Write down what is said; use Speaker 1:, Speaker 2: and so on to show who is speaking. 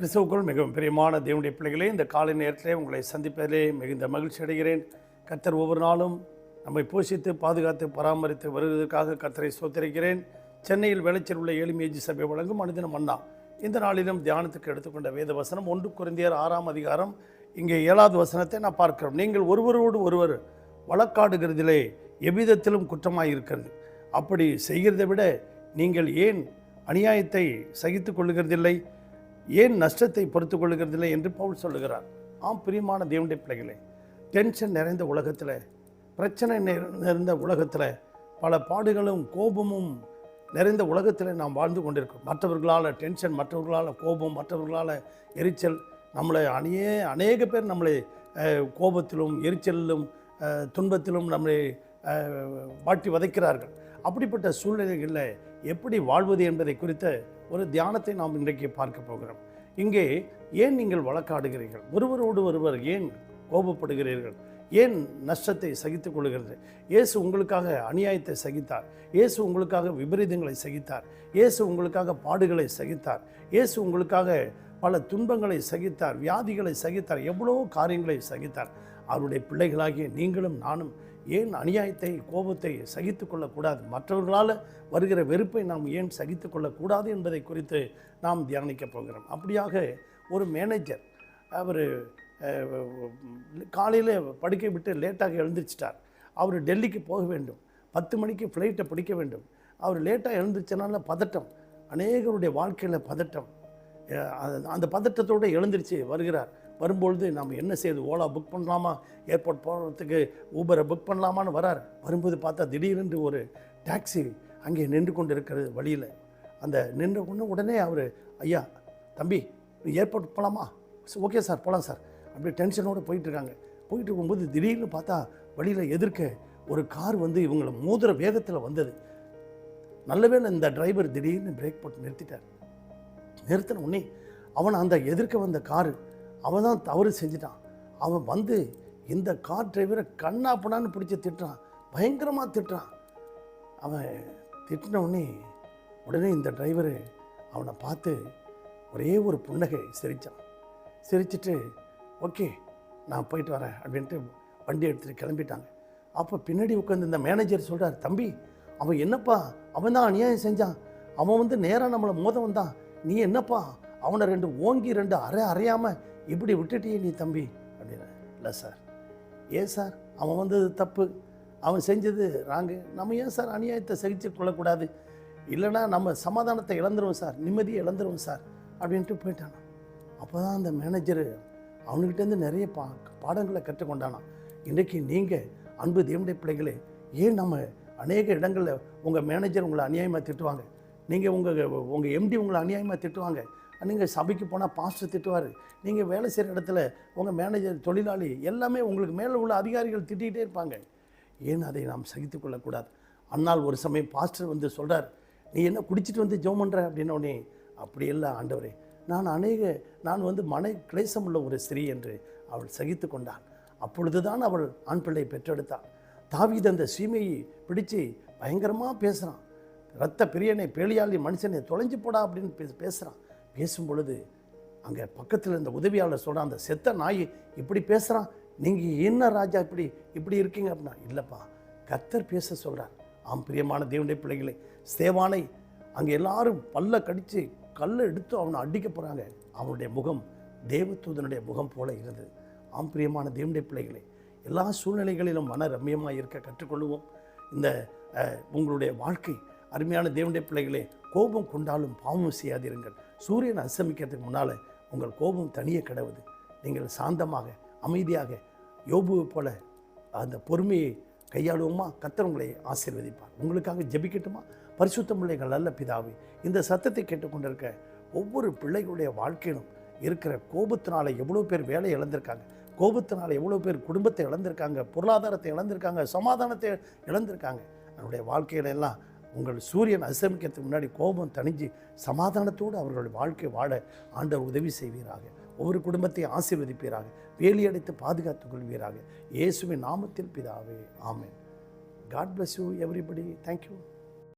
Speaker 1: கிறிஸ்துவுக்குள் மிகவும் பிரியமான தேவனுடைய பிள்ளைகளே இந்த காலை நேரத்திலே உங்களை சந்திப்பதிலே மிகுந்த மகிழ்ச்சி அடைகிறேன். கத்தர் ஒவ்வொரு நாளும் நம்மை போஷித்து பாதுகாத்து பராமரித்து வருவதற்காக கத்தரை சோத்தரிக்கிறேன் சென்னையில் விளைச்சல் உள்ள ஏழுமேஜி சபை வழங்கும் மனிதனம் அண்ணா. இந்த நாளிலும் தியானத்துக்கு எடுத்துக்கொண்ட வேத வசனம் ஒன்று குறைந்தியர் ஆறாம் அதிகாரம். இங்கே ஏழாவது வசனத்தை நான் பார்க்கிறோம். நீங்கள் ஒருவரோடு ஒருவர் வழக்காடுகிறதிலே எவ்விதத்திலும் குற்றமாக இருக்கிறது அப்படி செய்கிறதை விட நீங்கள் ஏன் அநியாயத்தை சகித்து கொள்ளுகிறதில்லை? ஏன் நஷ்டத்தை பொறுத்து கொள்கிறதில்லை என்று பவுல் சொல்லுகிறார். ஆம் பிரியமான தேவனுடைய பிள்ளைகளே டென்ஷன் நிறைந்த உலகத்தில் பிரச்சனை நிறைந்த உலகத்தில் பல பாடுகளும் கோபமும் நிறைந்த உலகத்தில் நாம் வாழ்ந்து கொண்டிருக்கோம் மற்றவர்களால் டென்ஷன் மற்றவர்களால் கோபம் மற்றவர்களால் எரிச்சல் நம்மளை அநே அநேக பேர் நம்மளை கோபத்திலும் எரிச்சலிலும் துன்பத்திலும் நம்மளை வாட்டி வதைக்கிறார்கள். அப்படிப்பட்ட சூழ்நிலைகளில் எப்படி வாழ்வது என்பதை குறித்த ஒரு தியானத்தை நாம் இன்றைக்கு பார்க்க போகிறோம். இங்கே ஏன் நீங்கள் வழக்காடுகிறீர்கள்? ஒருவரோடு ஒருவர் ஏன் கோபப்படுகிறீர்கள்? ஏன் நஷ்டத்தை சகித்துக் கொள்கிறது? இயேசு உங்களுக்காக அநியாயத்தை சகித்தார். இயேசு உங்களுக்காக விபரீதங்களை சகித்தார். இயேசு உங்களுக்காக பாடுகளை சகித்தார். இயேசு உங்களுக்காக பல துன்பங்களை சகித்தார். வியாதிகளை சகித்தார். எவ்வளோ காரியங்களை சகித்தார். அவருடைய பிள்ளைகளாகிய நீங்களும் நானும் ஏன் அநியாயத்தை கோபத்தை சகித்து கொள்ளக்கூடாது? மற்றவர்களால் வருகிற வெறுப்பை நாம் ஏன் சகித்து கொள்ளக்கூடாது என்பதை குறித்து நாம் தியானிக்கப் போகிறோம். அப்படியாக ஒரு மேனேஜர் அவர் காலையில் படுக்கை விட்டு லேட்டாக எழுந்திரிச்சிட்டார். அவர் டெல்லிக்கு போக வேண்டும். பத்து மணிக்கு ஃப்ளைட்டை பிடிக்க வேண்டும். அவர் லேட்டாக எழுந்திரிச்சனால பதட்டம். அநேகருடைய வாழ்க்கையில் பதட்டம். அந்த பதட்டத்தோடு எழுந்திருச்சு வருகிறார். வரும்பொழுது நம்ம என்ன செய்யுது ஓலா புக் பண்ணலாமா? ஏர்போர்ட் போகிறதுக்கு ஊபரை புக் பண்ணலாமான்னு வரார். வரும்போது பார்த்தா திடீரென்று ஒரு டாக்ஸி அங்கே நின்று கொண்டு இருக்கிறது வழியில். அந்த நின்று கொண்டு உடனே அவர் ஐயா தம்பி ஏர்போர்ட் போகலாமா ஓகே சார் போகலாம் சார் அப்படியே டென்ஷனோடு போயிட்டுருக்காங்க போயிட்டு இருக்கும்போது திடீர்னு பார்த்தா வழியில் எதிர்க்க ஒரு கார் வந்து இவங்களை மோதுற வேகத்தில் வந்தது. நல்லவேளை இந்த டிரைவர் திடீர்னு பிரேக் போட்டு நிறுத்திட்டார். நிறுத்தின உடனே அவன் அந்த எதிர்க்க வந்த காரு அவன் தான் தவறு செஞ்சிட்டான். அவன் வந்து இந்த கார் டிரைவரை கண்ணா புண்ணான்னு பிடிச்சி திட்டுறான். பயங்கரமாக திட்டுறான். அவன் திட்டினவுடனே உடனே உடனே இந்த டிரைவரு அவனை பார்த்து ஒரே ஒரு புன்னகை சிரித்தான் சிரிச்சிட்டு ஓகே நான் போயிட்டு வரேன் அப்படின்ட்டு வண்டி எடுத்துகிட்டு கிளம்பிட்டாங்க. அப்போ பின்னாடி உட்காந்து இந்த மேனேஜர் சொல்கிறார் தம்பி அவன் என்னப்பா? அவன் தான் அநியாயம் செஞ்சான். அவன் வந்து நேராக நம்மளை மோத வந்தான் நீ என்னப்பா? அவனை ரெண்டு ஓங்கி ரெண்டு அரை அறையாமல் இப்படி விட்டுட்டியே நீ தம்பி? அப்படின்னு இல்லை சார். ஏன் சார்? அவன் வந்தது தப்பு. அவன் செஞ்சது ராங்கு. நம்ம ஏன் சார் அநியாயத்தை சகிச்சு கொள்ளக்கூடாது? இல்லைன்னா நம்ம சமாதானத்தை இழந்துருவோம் சார். நிம்மதியை இழந்துருவோம் சார். அப்படின்ட்டு போயிட்டானா. அப்போ தான் அந்த மேனேஜரு அவனுக்கிட்டேருந்து நிறைய பா பாடங்களை கற்றுக்கொண்டானான் இன்றைக்கி நீங்கள் அன்பு தேவனுடைய பிள்ளைகளே ஏன் நம்ம அநேக இடங்களில் உங்கள் மேனேஜர் உங்களை அநியாயமாக திட்டுவாங்க? நீங்கள் உங்கள் உங்கள் எம்டி உங்களை அநியாயமாக திட்டுவாங்க. நீங்கள் சபைக்கு போனால் பாஸ்டர் திட்டுவார். நீங்கள் வேலை செய்கிற இடத்துல உங்கள் மேனேஜர் தொழிலாளி எல்லாமே உங்களுக்கு மேலே உள்ள அதிகாரிகள் திட்டிகிட்டே இருப்பாங்க. ஏன் அதை நாம் சகித்து கொள்ளக்கூடாது? அன்னால் ஒரு சமயம் பாஸ்டர் வந்து சொல்கிறார் நீ என்ன குடிச்சிட்டு வந்து ஜோம் பண்ணுற அப்படின்ன உடனே ஆண்டவரே நான் அநேக நான் வந்து மனை கிளேசம் உள்ள ஒரு ஸ்திரீ என்று அவள் சகித்து கொண்டாள். அப்பொழுதுதான் அவள் ஆண் பிள்ளை பெற்றெடுத்தாள். தாவீது அந்த சீமையை பிடிச்சு பயங்கரமாக பேசுகிறான். ரத்த பிரியனை பேலியாளி மனுஷனை தொலைஞ்சு போடா அப்படின்னு பே பேசுகிறான். பேசும் பொழுது அங்கே பக்கத்தில் இருந்த உதவியாளர் சொல்கிறான் அந்த செத்த நாய் இப்படி பேசுகிறான்? நீங்கள் என்ன ராஜா இப்படி இப்படி இருக்கீங்க? அப்படின்னா இல்லைப்பா கர்த்தர் பேச சொல்கிறார். ஆம் பிரியமான தேவனுடைய பிள்ளைகளை ஸ்தேவானை அங்கே எல்லாரும் பல்ல கடித்து கல்லை எடுத்து அவனை அடிக்க போகிறாங்க. அவனுடைய முகம் தேவதூதனுடைய முகம் போல இருந்தது. ஆம் பிரியமான தேவனுடைய பிள்ளைகளை எல்லா சூழ்நிலைகளிலும் மன ரம்மியமாக இருக்க கற்றுக்கொள்வோம் இந்த உங்களுடைய வாழ்க்கை அருமையான தேவனுடைய பிள்ளைகளே கோபம் கொண்டாலும் பாவம் செய்யாதிருங்கள். சூரியன் அஸ்தமிக்கிறதுக்கு முன்னால் உங்கள் கோபம் தனியே கிடவுது. நீங்கள் சாந்தமாக அமைதியாக யோபுவை போல அந்த பொறுமையை கையாளுவோமா? கத்தர் உங்களை ஆசீர்வதிப்பார். உங்களுக்காக ஜெபிக்கட்டுமா? பரிசுத்த பிள்ளைகள் அல்ல பிதாவே இந்த சத்தத்தை கேட்டுக்கொண்டிருக்க ஒவ்வொரு பிள்ளைகளுடைய வாழ்க்கையிலும் இருக்கிற கோபத்தினால எவ்வளோ பேர் வேலை இழந்திருக்காங்க. கோபத்தினால எவ்வளோ பேர் குடும்பத்தை இழந்திருக்காங்க பொருளாதாரத்தை இழந்திருக்காங்க சமாதானத்தை இழந்திருக்காங்க. அவருடைய வாழ்க்கையில எல்லாம் உங்கள் சூரியன் அஸ்தமிக்கிறதுக்கு முன்னாடி கோபம் தணிஞ்சு சமாதானத்தோடு அவர்களுடைய வாழ்க்கை வாழ ஆண்டவர் உதவி செய்வீராக. ஒவ்வொரு குடும்பத்தை ஆசீர்வதிப்பீராக. வேலியடைத்து பாதுகாத்துக் கொள்வீராக. இயேசுவின் நாமத்தில் பிதாவே. ஆமேன். God bless you everybody thank you